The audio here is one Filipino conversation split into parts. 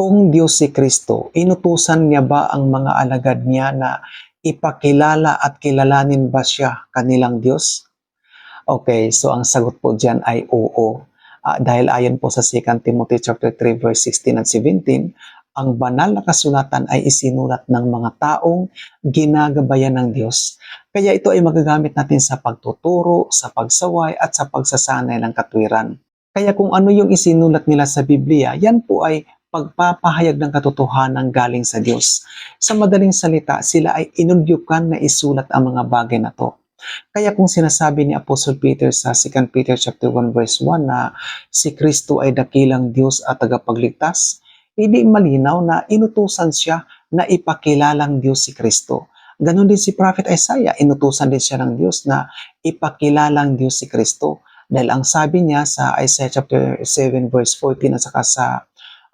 Kung Diyos si Kristo, inutusan niya ba ang mga alagad niya na ipakilala at kilalanin ba siya kanilang Diyos? Okay, so ang sagot po diyan ay oo. Ah, dahil ayon po sa 2 Timothy chapter 3 verse 16 at 17, ang banal na kasulatan ay isinulat ng mga taong ginagabayan ng Diyos. Kaya ito ay magagamit natin sa pagtuturo, sa pagsaway at sa pagsasanay ng katwiran. Kaya kung ano yung isinulat nila sa Biblia, yan po ay pagpapahayag ng katotohanan galing sa Diyos. Sa madaling salita, sila ay inudyukan na isulat ang mga bagay na to. Kaya kung sinasabi ni Apostle Peter sa 2 Peter chapter 1 verse 1 na si Kristo ay dakilang Diyos at tagapagligtas, hindi malinaw na inutusan siya na ipakilalang Diyos si Kristo. Ganon din si Prophet Isaiah, inutusan din siya ng Diyos na ipakilalang Diyos si Kristo. Dahil ang sabi niya sa Isaiah chapter 7 verse 14 at saka sa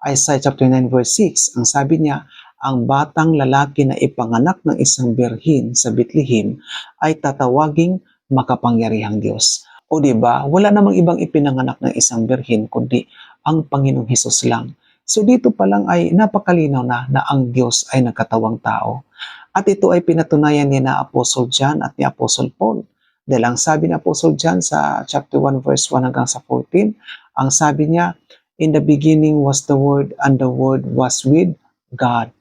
Isaiah chapter 9 verse 6, ang sabi niya, ang batang lalaki na ipanganak ng isang birhin sa Bethlehem ay tatawaging makapangyarihang Diyos. O di ba, wala namang ibang ipinanganak ng isang birhin kundi ang Panginoong Hesus lang. So dito pa lang ay napakalinaw na na ang Diyos ay nagkatawang tao. At ito ay pinatunayan ni na Apostle John at ni Apostle Paul. Dahil ang sabi ni Apostle John sa chapter 1 verse 1 hanggang sa 14, ang sabi niya, In the beginning was the Word and the Word was with God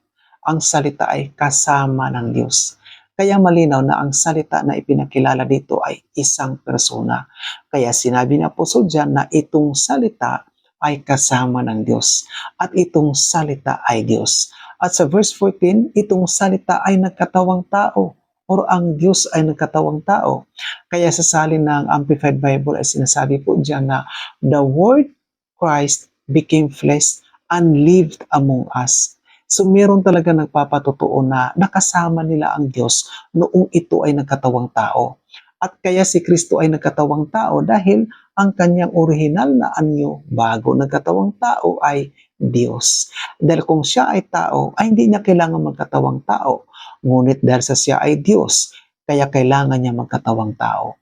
ang salita ay kasama ng Diyos. Kaya malinaw na ang salita na ipinakilala dito ay isang persona. Kaya sinabi ni Apostol John na itong salita ay kasama ng Diyos at itong salita ay Diyos. At sa verse 14, itong salita ay nagkatawang tao or ang Diyos ay nagkatawang tao. Kaya sa salin ng Amplified Bible ay sinasabi po diyan na the Word Christ became flesh and lived among us. So meron talaga nagpapatotoo na nakasama nila ang Diyos noong ito ay nagkatawang tao. At kaya si Kristo ay nagkatawang tao dahil ang kanyang orihinal na anyo bago nagkatawang tao ay Diyos. Dahil kung siya ay tao, ay hindi niya kailangan magkatawang tao. Ngunit dahil sa siya ay Diyos, kaya kailangan niya magkatawang tao.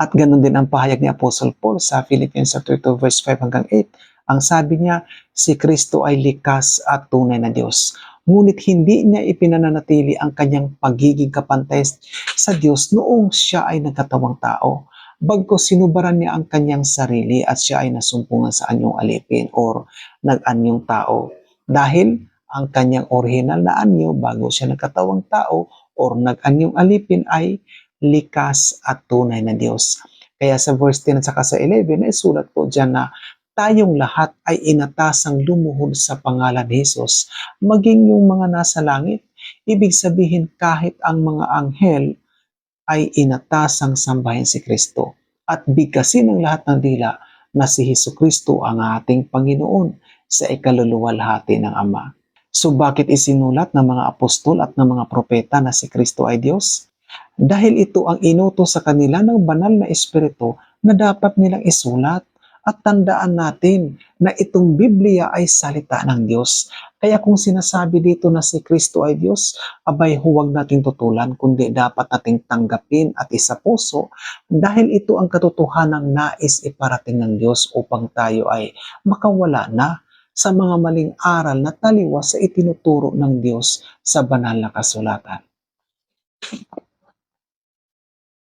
At ganun din ang pahayag ni Apostle Paul sa Philippians 2 verse 5 hanggang 8 ang sabi niya, si Kristo ay likas at tunay na Diyos. Ngunit hindi niya ipinananatili ang kanyang pagiging kapantay sa Diyos noong siya ay nagkatawang tao. Bagko sinubaran niya ang kanyang sarili at siya ay nasumpungan sa anyong alipin or nag-anyong tao. Dahil ang kanyang original na anyo bago siya nagkatawang tao or nag-anyong alipin ay likas at tunay na Diyos. Kaya sa verse 10 at saka sa 11 ay sulat po dyan na tayong lahat ay inatasang lumuhod sa pangalan ni Jesus, maging yung mga nasa langit. Ibig sabihin kahit ang mga anghel ay inatasang sambahin si Kristo at bigkasin ng lahat ng dila na si Hesus Kristo ang ating Panginoon sa ikaluluwalhati ng Ama. So bakit isinulat ng mga apostol at ng mga propeta na si Kristo ay Diyos? Dahil ito ang inutos sa kanila ng banal na espiritu na dapat nilang isulat at tandaan natin na itong Biblia ay salita ng Diyos. Kaya kung sinasabi dito na si Kristo ay Diyos, abay huwag nating tutulan, kundi dapat nating tanggapin at isa puso dahil ito ang katotohanan nais iparating ng Diyos upang tayo ay makawala na sa mga maling aral na taliwas sa itinuturo ng Diyos sa banal na kasulatan.